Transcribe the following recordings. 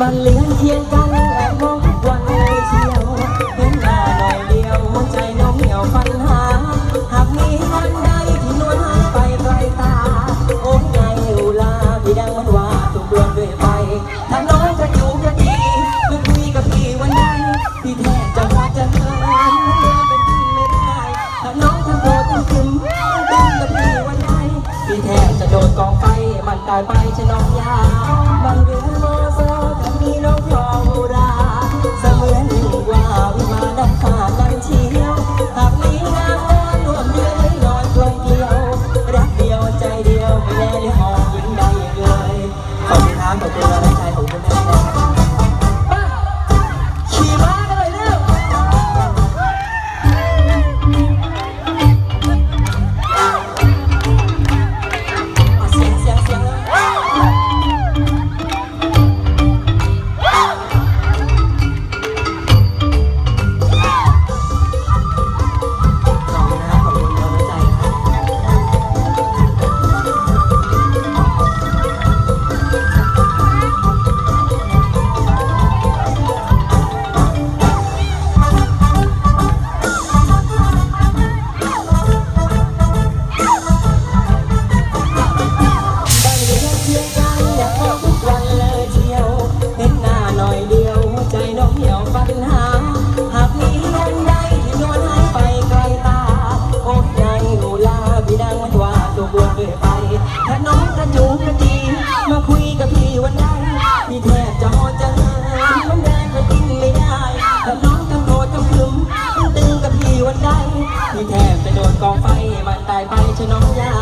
บันเลี้ยงเคียงกันแอบมองวันเชียวเห็นหน้าหน่อยเดียวหัวใจน้องเหี่ยวปัญหา หากมีวันใดที่นวลหายไปไกลตา โอ้ไงอุลาพี่ดังมันว่าถูกดวงด้วยไปถ้าน้องจะอยู่จะดีจะคุยกับพี่วันใดที่แทบจะว่าจะเลิกเป็นพี่ไม่ได้ถ้าน้องจะโดนต้องคึมต้องดึงกับพี่วันใดที่แทบจะโดนกองไฟมันตายไปฉันน้องยาวบางเดือนมาซ need no call. วันใดพี่แทบจะโดนกองไฟมันตายไปชะน้องยา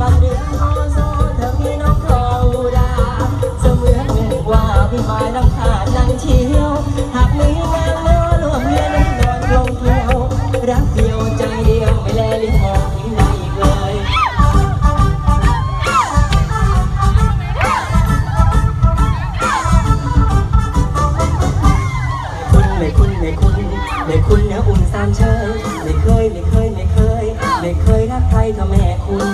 บางเดือนโอโซเธอมีน้องครองอุราเสมือนว่าพี่มาน้ำขาดนั่งเชียวหากมีงานโลรวมเรียนให้นอนลงเกลียวรักเดียวใจเดียวไม่แลลิ้มองยิ่งใดอีกเลยคุณไม่คุณไม่คุณไม่คุณเนื้ออุ่นสามเชยไม่เคยไม่เคยไม่เคย ไม่เคยรักใครเท่าแม่คุณ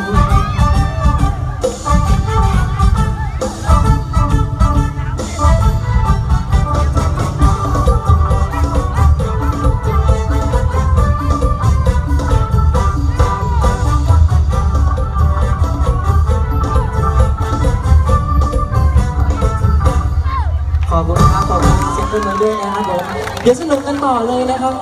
ขอบคุณครับ ขอบคุณเสียงปรบมือด้วยนะครับผม เดี๋ยวสนุกกันต่อเลยนะครับ